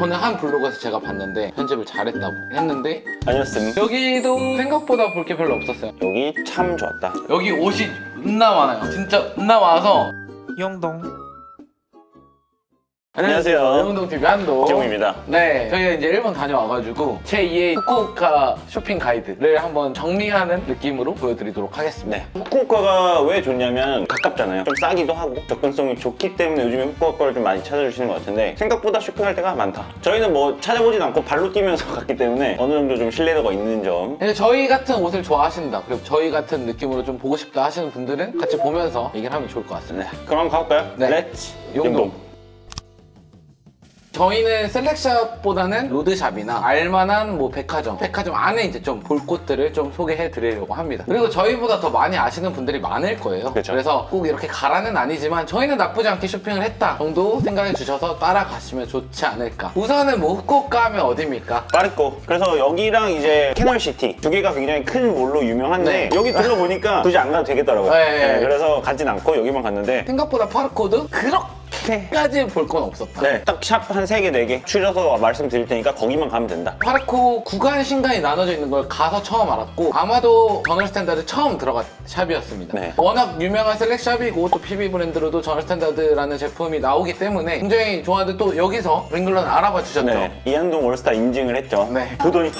어느 한 블로그에서 제가 봤는데 편집을 잘했다고 했는데 아니었음. 여기도 생각보다 볼 게 별로 없었어요. 여기 참 좋았다. 여기 옷이 존나 많아요. 진짜 존나 많아서 영동 안녕하세요. 영동 TV 한도 지용입니다. 네, 저희가 이제 일본 다녀와가지고 제 2의 후쿠오카 쇼핑 가이드를 한번 정리하는 느낌으로 보여드리도록 하겠습니다. 네. 후쿠오카가 왜 좋냐면 가깝잖아요. 좀 싸기도 하고 접근성이 좋기 때문에 요즘에 후쿠오카를 좀 많이 찾아주시는 것 같은데 생각보다 쇼핑할 때가 많다. 저희는 뭐 찾아보진 않고 발로 뛰면서 갔기 때문에 어느 정도 좀 신뢰도가 있는 점. 근데 저희 같은 옷을 좋아하신다, 그리고 저희 같은 느낌으로 좀 보고 싶다 하시는 분들은 같이 보면서 얘기를 하면 좋을 것 같습니다. 네. 그럼 가볼까요? 네. 렛츠 용동. 저희는 셀렉샵보다는 로드샵이나 알만한 뭐 백화점, 백화점 안에 이제 좀 볼 곳들을 좀 소개해 드리려고 합니다. 그리고 저희보다 더 많이 아시는 분들이 많을 거예요. 그쵸. 래서 꼭 이렇게 가라는 아니지만 저희는 나쁘지 않게 쇼핑을 했다 정도 생각해 주셔서 따라가시면 좋지 않을까. 우선은 뭐 후쿠오카 하면 어디입니까? 빠르고 그래서 여기랑 이제 캐널시티 두 개가 굉장히 큰 몰로 유명한데 네. 여기 들러보니까 굳이 안 가도 되겠더라고요 네. 네, 그래서 가진 않고 여기만 갔는데 생각보다 파르코드 그렇게 까지 볼 건 없었다. 네, 딱 샵 한 세 개, 네 개 추려서 말씀드릴 테니까 거기만 가면 된다 파르코 구간 신간이 나눠져 있는 걸 가서 처음 알았고 아마도 저널 스탠다드 처음 들어간 샵이었습니다. 네. 워낙 유명한 셀렉샵이고 또 PB 브랜드로도 저널 스탠다드라는 제품이 나오기 때문에 굉장히 좋아하는데 또 여기서 링글러는 알아봐 주셨죠. 네, 이한동 올스타 인증을 했죠 네. 보더니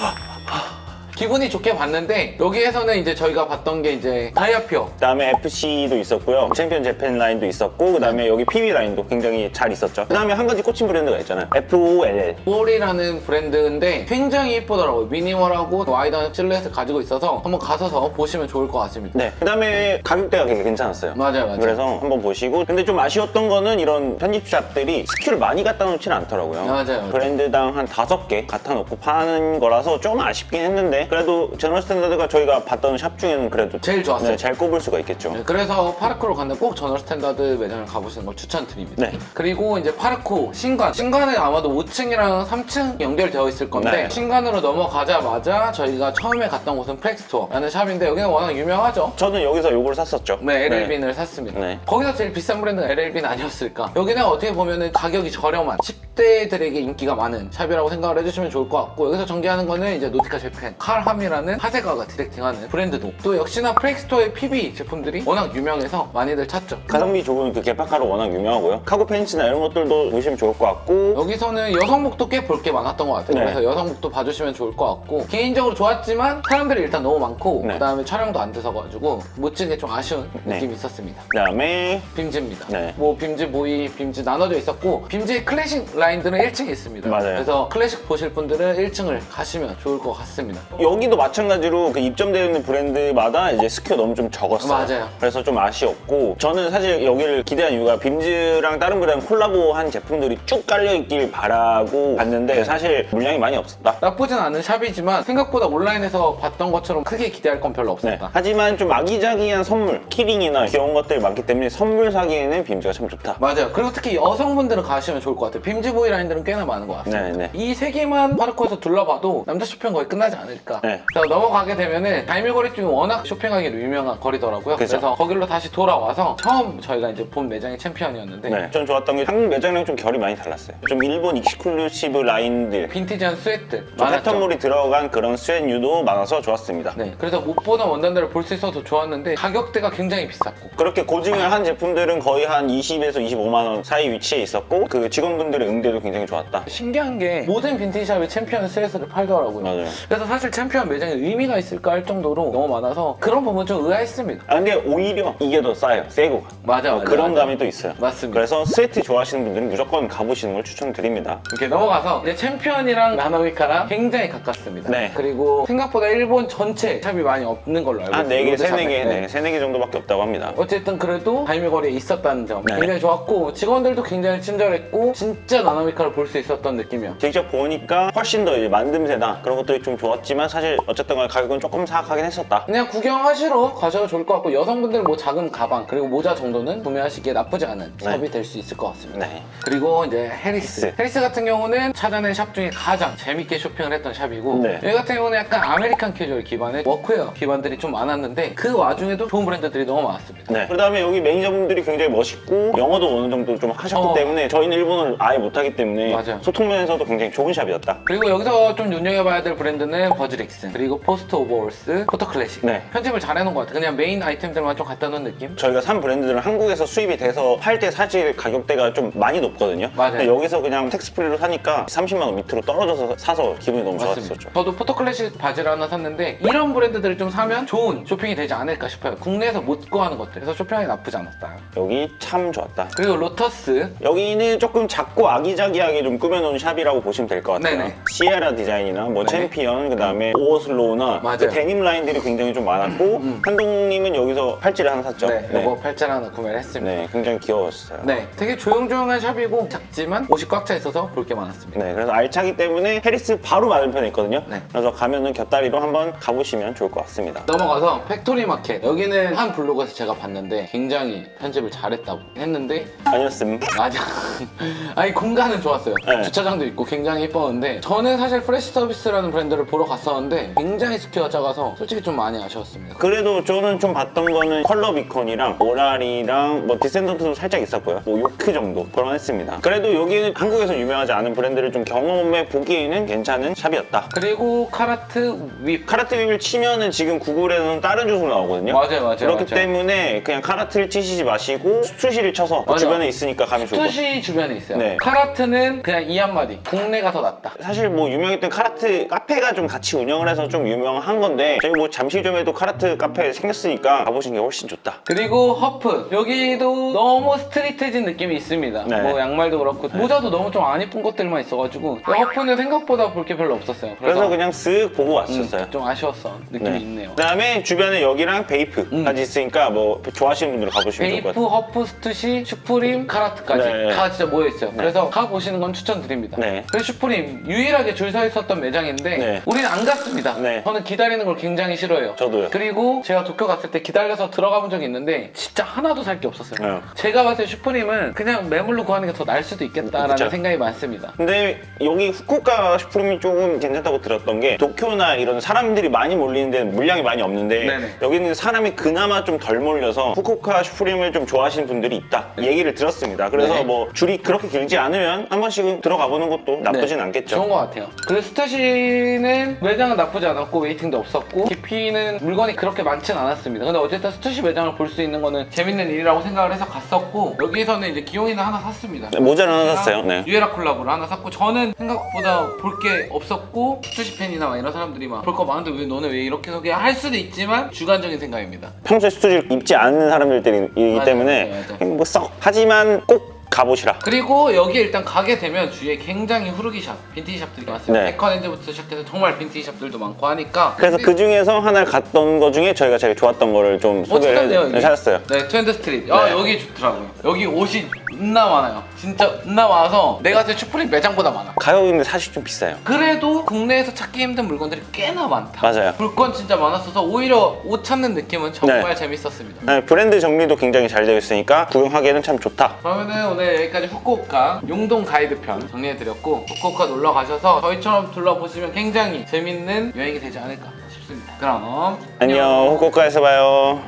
기분이 좋게 봤는데 여기에서는 이제 저희가 봤던 게 이제 다이아피어 그다음에 FC도 있었고요. 챔피언 재팬 라인도 있었고 그다음에 여기 PB 라인도 굉장히 잘 있었죠. 그다음에 한 가지 꽂힌 브랜드가 있잖아요. FOLL 볼이라는 브랜드인데 굉장히 예쁘더라고요. 미니멀하고 와이드한 실루엣을 가지고 있어서 한번 가서서 보시면 좋을 것 같습니다. 네. 그다음에 가격대가 되게 괜찮았어요. 맞아요, 맞아요. 그래서 한번 보시고. 근데 좀 아쉬웠던 거는 이런 편집샵들이 스큐를 많이 갖다 놓지는 않더라고요 맞아요. 브랜드당 한 다섯 개 갖다 놓고 파는 거라서 좀 아쉽긴 했는데 그래도 제너럴 스탠다드가 저희가 봤던 샵 중에는 그래도 제일 좋았어요. 네, 잘 꼽을 수가 있겠죠 네, 그래서 파르코로 가는 꼭 저널 스탠다드 매장을 가보시는 걸 추천드립니다. 네. 그리고 이제 파르코 신관. 신관은 아마도 5층이랑 3층 연결되어 있을 건데 네. 신관으로 넘어가자마자 저희가 처음에 갔던 곳은 프렉스토어라는 샵인데 여기는 워낙 유명하죠. 저는 여기서 요걸 샀었죠 네, LL빈을 샀습니다. 네. 거기서 제일 비싼 브랜드가 LL빈 아니었을까? 여기는 어떻게 보면은 가격이 저렴한 10대들에게 인기가 많은 샵이라고 생각을 해주시면 좋을 것 같고 여기서 전개하는 거는 이제 노티카 재팬, 칼함이라는 하세가가 디렉팅하는 브랜드도 또 역시나 프렉스토어의 PB 제품들이 워낙 유명해서 많이들 찾죠. 가성비 좋은 그 개파카로 워낙 유명하고요 카고 팬츠나 이런 것들도 보시면 좋을 것 같고 여기서는 여성복도 꽤 볼 게 많았던 것 같아요. 네. 그래서 여성복도 봐주시면 좋을 것 같고 개인적으로 좋았지만 사람들이 일단 너무 많고 네. 그다음에 촬영도 안 돼서 가지고 못 찍은 게 좀 아쉬운 네. 느낌이 있었습니다. 그다음에 빔즈입니다. 네. 뭐 빔즈 보이, 빔즈 나눠져 있었고 빔즈의 클래식 라인들은 1층에 있습니다. 맞아요. 그래서 클래식 보실 분들은 1층을 가시면 좋을 것 같습니다. 여기도 마찬가지로 그 입점되어 있는 브랜드마다 이제 스큐 너무 좀 적었어요. 맞아요. 그래서 좀 아쉬웠고 저는 사실 여기를 기대한 이유가 빔즈랑 다른 브랜드 콜라보한 제품들이 쭉 깔려 있길 바라고 봤는데 사실 물량이 많이 없었다. 나쁘진 않은 샵이지만 생각보다 온라인에서 봤던 것처럼 크게 기대할 건 별로 네. 없었다. 하지만 좀 아기자기한 선물, 키링이나 귀여운 것들이 많기 때문에 선물 사기에는 빔즈가 참 좋다. 맞아요. 그리고 특히 여성분들은 가시면 좋을 것 같아요. 빔즈 보이 라인들은 꽤나 많은 것 같습니다. 네, 네. 이 세 개만 파르코에서 둘러봐도 남자 쇼핑 거의 끝나지 않을까. 네. 그래서 넘어가게 되면은 발밀거리 쪽이 워낙 쇼핑하기로 유명한 거리더라고요. 그죠. 래서 거길로 다시 돌아와서 처음 저희가 이제 본 매장의 챔피언이었는데 네. 전 좋았던 게 한국 매장이랑 좀 결이 많이 달랐어요. 좀 일본 익스클루시브 라인들, 빈티지한 스웨트 좀 많았죠. 패턴물이 들어간 그런 스웨뉴도 많아서 좋았습니다. 네, 그래서 못 보던 원단들을 볼 수 있어서 좋았는데 가격대가 굉장히 비쌌고 그렇게 고증을 한 제품들은 거의 한 20에서 25만 원 사이 위치에 있었고 그 직원분들의 응대도 굉장히 좋았다. 신기한 게 모든 빈티지샵에 챔피언 스웨트를 팔더라고요. 맞아요. 그래서 사실 챔피언 매장에 의미가 있을까 할 정도로 너무 많아서 그런 부분 좀 의아했습니다. 아 근데 오히려 이게 더 싸요. 세고 맞아, 맞아. 그런 맞아. 감이 또 있어요. 맞습니다. 그래서 스웨트 좋아하시는 분들은 무조건 가보시는 걸 추천드립니다. 이렇게 넘어가서 이제 챔피언이랑 나노미카랑 굉장히 가깝습니다. 네. 그리고 생각보다 일본 전체 샵이 많이 없는 걸로 알고 한 있어요. 4개, 로드샵에. 3, 4개, 네. 네, 3, 4개 정도밖에 없다고 합니다. 어쨌든 그래도 발미거리에 있었다는 점 네. 굉장히 좋았고 직원들도 굉장히 친절했고 진짜 나노미카를 볼 수 있었던 느낌이야. 직접 보니까 훨씬 더 이제 만듦새나 그런 것들이 좀 좋았지만 사실 어쨌든 간에 가격은 조금 사악하긴 했었다. 그냥 구경하시러 가셔도 좋을 것 같고 여성분들 뭐 작은 가방 그리고 모자 정도는 구매하시기에 나쁘지 않은 네. 샵이 될 수 있을 것 같습니다. 네. 그리고 이제 해리스. 해리스. 같은 경우는 찾아낸 샵 중에 가장 재밌게 쇼핑을 했던 샵이고 네. 여기 같은 경우는 약간 아메리칸 캐주얼 기반의 워크웨어 기반들이 좀 많았는데 그 와중에도 좋은 브랜드들이 너무 많았습니다. 네. 그 다음에 여기 매니저분들이 굉장히 멋있고 영어도 어느 정도 좀 하셨기 어. 때문에 저희는 일본어를 아예 못하기 때문에 맞아요. 소통 면에서도 굉장히 좋은 샵이었다. 그리고 여기서 좀 눈여겨봐야 될 브랜드는 버즈 릭슨 그리고 포스트 오버홀스 포터 클래식 네. 편집을 잘 해놓은 것 같아요 그냥 메인 아이템들만 좀 갖다 놓은 느낌 저희가 산 브랜드들은 한국에서 수입이 돼서 팔 때 사실 가격대가 좀 많이 높거든요. 맞아요. 근데 여기서 그냥 텍스프리로 사니까 30만 원 밑으로 떨어져서 사서 기분이 너무 좋았었죠. 저도 포토 클래식 바지를 하나 샀는데 이런 브랜드들을 좀 사면 좋은 쇼핑이 되지 않을까 싶어요 국내에서 못 구하는 것들 그래서 쇼핑하기 나쁘지 않았다 여기 참 좋았다. 그리고 로터스 여기는 조금 작고 아기자기하게 좀 꾸며놓은 샵이라고 보시면 될 것 같아요. 네네. 시에라 디자인이나 뭐 네. 챔피언, 그 다음에 오어슬로우나 맞아요. 음. 그 데님 라인들이 굉장히 좀 많았고 한동님은 여기서 팔찌를 하나 샀죠. 네, 이거 팔찌를 하나 구매를 했습니다 네, 굉장히 귀여웠어요. 네, 되게 조용조용한 샵이고 작지만 옷이 꽉 차 있어서 볼 게 많았습니다. 네, 그래서 알차기 때문에 페리스 바로 맞은편에 있거든요. 네. 그래서 가면은 곁다리로 한번 가보시면 좋을 것 같습니다. 넘어가서 팩토리 마켓 여기는 한 블로그에서 제가 봤는데 굉장히 편집을 잘했다고 했는데 아니었음. 맞아 아니 공간은 좋았어요 네. 주차장도 있고 굉장히 예뻤는데 저는 사실 프레시 서비스라는 브랜드를 보러 갔었는데 굉장히 스퀘어가 작아서 솔직히 좀 많이 아쉬웠습니다 그래도 저는 좀 봤던 거는 컬러 비컨이랑 오라리랑 뭐 디센던트도 살짝 있었고요. 뭐 요크 정도 그런 했습니다. 그래도 여기는 한국에서 유명하지 않은 브랜드를 좀 경험해 보기에는 괜찮은 샵이었다. 그리고 카라트 윕 카라트 윕을 치면은 지금 구글에는 다른 주소로 나오거든요. 맞아요 맞아요 그렇기 맞아요. 때문에 그냥 카라트를 치시지 마시고 스투시를 쳐서 그 맞아. 주변에 있으니까 가면 좋을 것 같아요. 투시 주변에 있어요 네. 카라트는 그냥 이 한마디 국내가 더 낫다 사실 뭐 유명했던 카라트 카페가 좀 같이 운영을 해서 좀 유명한 건데 저희 뭐 잠실점에도 카라트 카페 생겼으니까 가보시는 게 훨씬 좋다. 그리고 허프 여기도 너무 스트릿해진 느낌이 있습니다 네. 뭐 양말도 그렇고 모자도 너무 좀안 이쁜 것들만 있어가지고 허프는 생각보다 볼 게 별로 없었어요 그래서 그래서, 그냥 쓱 보고 음, 왔었어요. 좀 아쉬웠어 느낌이 네. 있네요 그 다음에 주변에 여기랑 베이프까지 음. 있으니까 뭐 좋아하시는 분들 가보시면 좋을 것 베이프, 같아요. 허프, 스투시, 슈프림, 카라트까지 네. 다 진짜 모여있어요 그래서 가보시는 건 추천드립니다 네. 그리고 슈프림 유일하게 줄 서 있었던 매장인데 네. 우리는 안 갔습니다 네. 저는 기다리는 걸 굉장히 싫어해요 저도요. 그리고 제가 도쿄 갔을 때 기다려서 들어가 본 적이 있는데 진짜 하나도 살 게 없었어요. 네. 제가 봤을 때 슈프림은 그냥 매물로 구하는 게더 나을 수도 있겠다라는 그쵸. 생각이 많습니다. 근데 여기 후쿠오카 슈프림이 조금 괜찮다고 들었던 게 도쿄나 이런 사람들이 많이 몰리는 데는 물량이 많이 없는데 네네. 여기는 사람이 그나마 좀 덜 몰려서 후쿠오카 슈프림을 좀 좋아하시는 분들이 있다 얘기를 들었습니다. 그래서 네. 뭐 줄이 그렇게 길지 않으면 한 번씩은 들어가 보는 것도 나쁘진 네, 않겠죠. 좋은 것 같아요. 그리고 스투시는 매장은 나쁘지 않았고 웨이팅도 없었고 깊이는 물건이 그렇게 많진 않았습니다. 근데 어쨌든 스투시 매장을 볼 수 있는 거는 재밌는 일이라고 생각을 해서 갔었고 여기서는 이제 기용이는 하나 샀습니다. 네, 모자를 하나 샀어요. 네. 유에라 콜라보를 하나 샀고 저는 생각보다 볼 게 없었고 스투시 팬이나 막 이런 사람들이 막 볼 거 많은데 왜 너네 왜 이렇게 소개할 수도 있지만 주관적인 생각입니다. 평소에 스튜디오를 입지 않는 사람들이기 맞아요, 때문에 맞아요, 맞아요. 뭐썩 하지만 꼭 가보시라. 그리고 여기 일단 가게 되면 주위에 굉장히 후르기 샵, 빈티지 샵들이 많습니다. 네. 에컨엔즈부터 시작해서 정말 빈티지 샵들도 많고 하니까 그래서 그 중에서 하나를 갔던 거 중에 저희가 제일 좋았던 거를 좀 어, 소개를 찾았네요, 여기. 네, 찾았어요. 네, 트렌드 스트릿. 아, 네. 여기 좋더라고요. 여기 옷이 존나 많아요. 진짜 존나 많아서 내가 때 슈프림 매장보다 많아. 가격은 사실 좀 비싸요. 그래도 국내에서 찾기 힘든 물건들이 꽤나 많다. 맞아요. 볼 건 진짜 많았어서 오히려 옷 찾는 느낌은 정말 네. 재밌었습니다. 네, 브랜드 정리도 굉장히 잘 되어 있으니까 구경하기에는 참 좋다. 그러면은 오늘 여기까지 후쿠오카 용동 가이드편 정리해드렸고 후쿠오카 놀러 가셔서 저희처럼 둘러보시면 굉장히 재밌는 여행이 되지 않을까 싶습니다. 그럼 안녕, 후쿠오카에서 봐요.